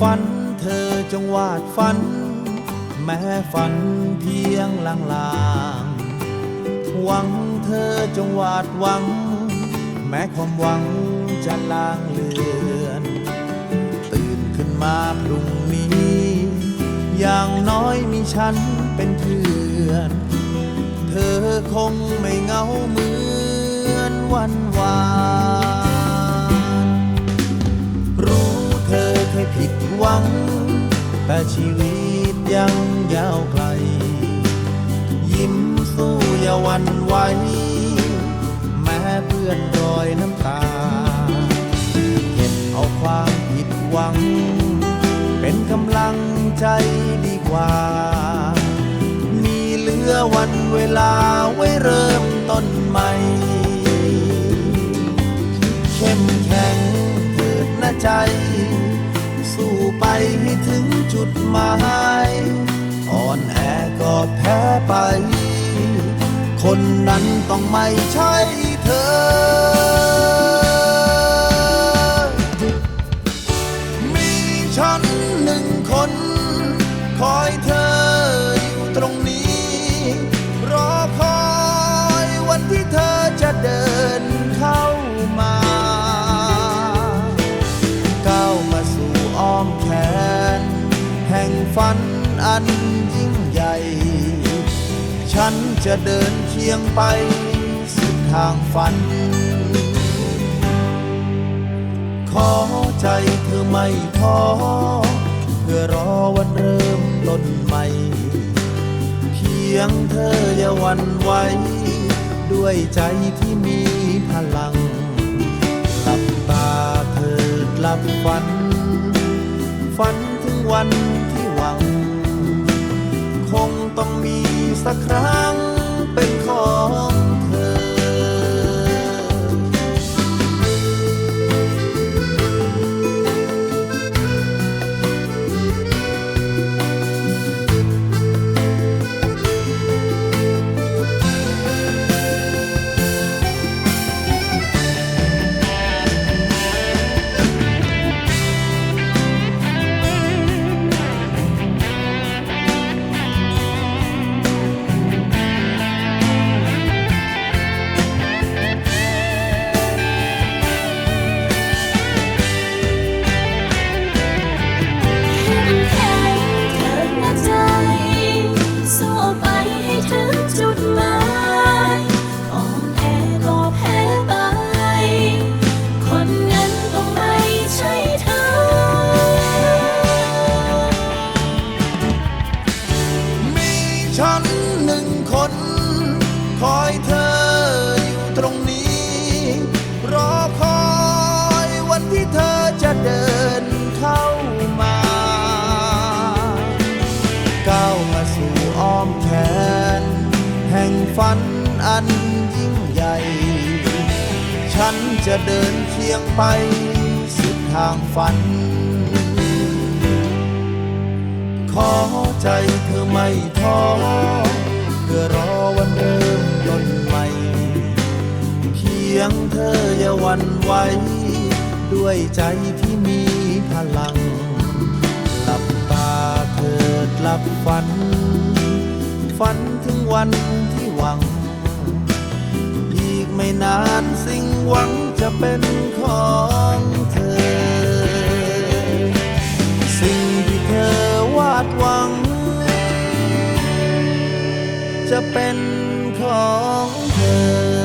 ฝันเธอจงวาดฝัน แม้ฝันเพียงลางๆ หวังเธอจงวาดหวัง แม้ความหวังจะลางเลือน ตื่นขึ้นมาพรุ่งนี้ อย่างน้อยมีฉันเป็นเพื่อน เธอคงไม่เหงาเหมือนวันวาน วันไหวแม้เพื่อนรอยน้ำตา เก็บเอาความผิดหวัง เป็นกำลังใจดีกว่า มีเหลือวันเวลาไว้เริ่มต้นใหม่เข้มแข็งเถิดนะใจ สู้ไปให้ถึงจุดหมาย อ่อนแอก็แพ้ไป คนนั้นต้องไม่ใช่เธอ มีฉันหนึ่งคน คอยเธออยู่ตรงนี้ รอคอยวันที่เธอจะเดินเข้ามาก้าวมาสู่อ้อมแขน แห่งฝันอัน นจะเดินเคียงไปสุดทางฝัน ขอใจเธอไม่ท้อเพื่อรอวันเริ่มต้นใหม่ เพียงเธออย่าหวันไหวด้วยใจที่มีพลังหลับตาเธอหลับฝัน ฝันถึงวัน ฉันหนึ่งคน คอยเธออยู่ตรงนี้ รอคอยวันที่เธอจะเดินเข้ามาก้าวมาสู่อ้อมแขน แห่งฝันอันยิ่งใหญ่ ฉันจะเดินเคียงไปสุดทางฝัน ใจเธอไม่ท้อเพื่อรอวันเริ่มต้นใหม่ เพียงเธออย่าหวันไหวด้วยใจที่มีพลัง หลับตาเถิดหลับฝัน ฝันถึงวันที่หวัง อีกไม่นานสิ่งหวังจะเป็นของ จะเป็นของเธอ